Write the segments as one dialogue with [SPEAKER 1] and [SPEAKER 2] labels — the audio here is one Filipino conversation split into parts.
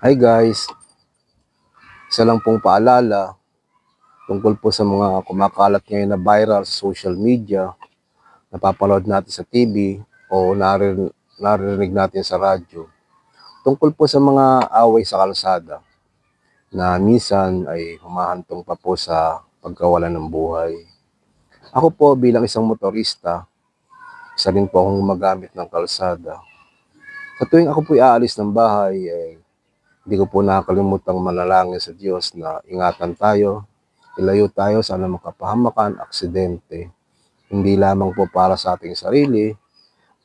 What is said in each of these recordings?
[SPEAKER 1] Hi guys, isa lang pong paalala tungkol po sa mga kumakalat ngayon na viral sa social media, napapanood natin sa TV o narir- naririnig natin sa radyo. Tungkol po sa mga away sa kalsada na minsan ay humahantong pa po sa pagkawalan ng buhay. Ako po bilang isang motorista, isa rin po akong gumagamit ng kalsada. Sa tuwing ako po aalis ng bahay, eh, hindi ko po nakakalimutang manalangin sa Diyos na ingatan tayo, ilayo tayo sa anumang kapahamakan, aksidente. Hindi lamang po para sa ating sarili,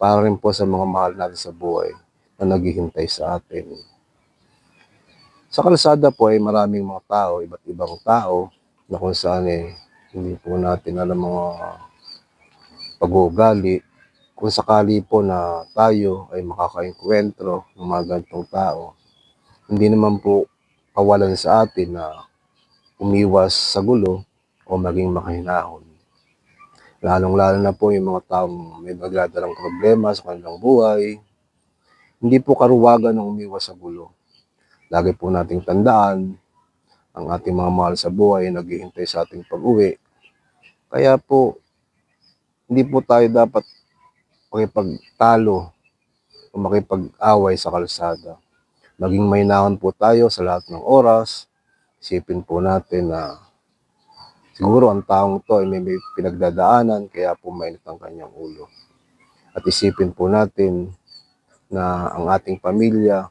[SPEAKER 1] para rin po sa mga mahal natin sa buhay na naghihintay sa atin. Sa kalsada po ay maraming mga tao, iba't ibang tao, na kung saan eh, hindi po natin alam mga pag-uugali. Kung sakali po na tayo ay makakainkwentro ng mga ganitong tao, hindi naman po kawalan sa atin na umiwas sa gulo o maging makahinahon. Lalong-lalo na po yung mga taong may magdadalang problema sa kanilang buhay. Hindi po karuwagan ng umiwas sa gulo. Lagi po nating tandaan, ang ating mga mahal sa buhay ay naghihintay sa ating pag-uwi. Kaya po, hindi po tayo dapat makipagtalo o makipag-away sa kalsada maging mainahon po tayo sa lahat ng oras. Isipin po natin na siguro ang taong to ay may, may pinagdadaanan kaya po mainit ang kanyang ulo. At isipin po natin na ang ating pamilya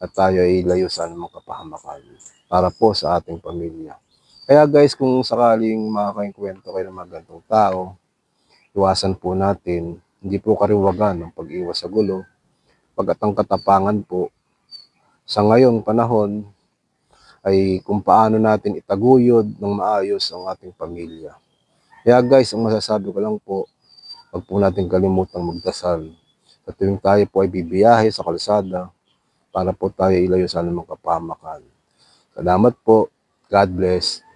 [SPEAKER 1] at tayo ay layo sa anumang kapahamakan para po sa ating pamilya. Kaya guys, kung sakaling makakainkwento kayo ng mga gantong tao, iwasan po natin, hindi po kariwagan ng pag-iwas sa gulo, pagkatang katapangan po sa ngayong panahon ay kung paano natin itaguyod ng maayos ang ating pamilya. Kaya guys, ang masasabi ko lang po, huwag po natin kalimutang magdasal. Sa tuwing tayo po ay bibiyahe sa kalsada para po tayo ilayo sa anumang kapamakan. Salamat po. God bless.